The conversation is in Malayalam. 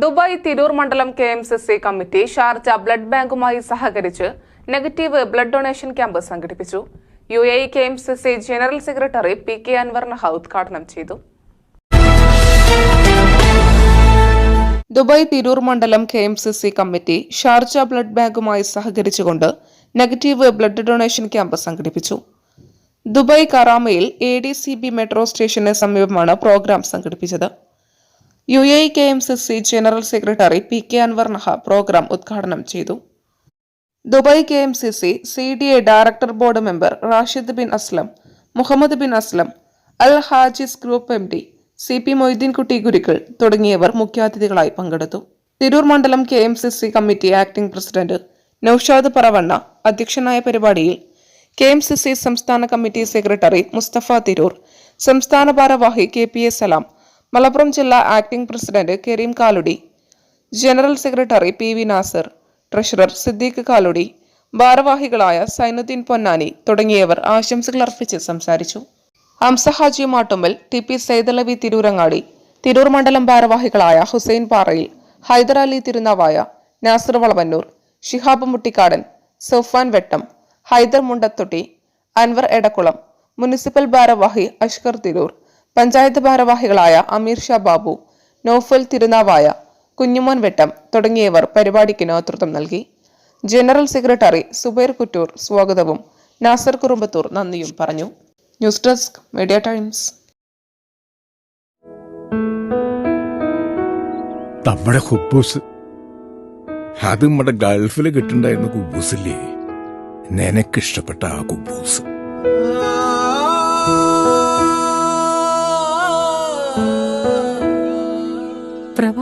ദുബായ് തിരൂർ മണ്ഡലം K M C C committee Sharjah blood ബാങ്കുമായി സഹകരിച്ച് നെഗറ്റീവ് ബ്ലഡ് ഡൊണേഷൻ ക്യാമ്പ് സംഘടിപ്പിച്ചു. U A K M C C general secretary P K Anwar Naha ഉദ്ഘാടനം ചെയ്തു. ദുബായ് തിരൂർ മണ്ഡലം K M C C committee Sharjah blood ബാങ്കുമായി സഹകരിച്ചുകൊണ്ട് നെഗറ്റീവ് ബ്ലഡ് ഡൊണേഷൻ ക്യാമ്പ് സംഘടിപ്പിച്ചു. Dubai കറാമയിൽ A D C B metro സ്റ്റേഷന് സമീപമാണ് പ്രോഗ്രാം സംഘടിപ്പിച്ചത്. U A K M C C general secretary P K Anwar Naha programme ഉദ്ഘാടനം ചെയ്തു. Dubai K M C C C D A director board member Rashid bin Aslam Muhammad bin Aslam Al Hajis group M D C P Moideenkutty Gurukkal തുടങ്ങിയവർ മുഖ്യാതിഥികളായി പങ്കെടുത്തു. തിരൂർ മണ്ഡലം K M C C committee acting president Noushad Paravanna അധ്യക്ഷനായ പരിപാടിയിൽ കെ എം സി സി സംസ്ഥാന കമ്മിറ്റി സെക്രട്ടറി മുസ്തഫ തിരൂർ സംസ്ഥാന ഭാരവാഹി K P A Salam Malappuram ജില്ലാ acting president Kareem Kaludi general secretary P V Nasar treasurer Siddique Kaludi ഭാരവാഹികളായ സൈനുദ്ദീൻ പൊന്നാനി തുടങ്ങിയവർ ആശംസകൾ അർപ്പിച്ച് സംസാരിച്ചു. ഹംസ ഹാജി മാട്ടുമ്മൽ ടി പി സൈതലവി തിരൂരങ്ങാടി തിരൂർ മണ്ഡലം ഭാരവാഹികളായ ഹുസൈൻ പാറയിൽ ഹൈദരാലി തിരുനാവായ നാസർ വളവന്നൂർ ഷിഹാബ് മുട്ടിക്കാടൻ സൊഫാൻ വെട്ടം ഹൈദർ മുണ്ടത്തൊട്ടി അൻവർ എടക്കുളം മുനിസിപ്പൽ ഭാരവാഹി അഷ്കർ തിരൂർ പഞ്ചായത്ത് ഭാരവാഹികളായ അമീർ ഷാ ബാബു നോഫൽ തിരുനാവായ കുഞ്ഞുമോൻ വെട്ടം തുടങ്ങിയവർ പരിപാടിക്ക് നേതൃത്വം നൽകി. ജനറൽ സെക്രട്ടറി സുബൈർ കുറ്റൂർ സ്വാഗതവും നാസർ കുറുമ്പത്തൂർ നന്ദിയും പറഞ്ഞു. News desk Media Times. നമ്മുടെ ഹുബൂസ്. അത് നമ്മുടെ ഗൾഫിൽ കിട്ടുണ്ടായിരുന്ന കുബൂസില്ലേ? നിനക്കിഷ്ടപ്പെട്ട ആ കുബൂസ്.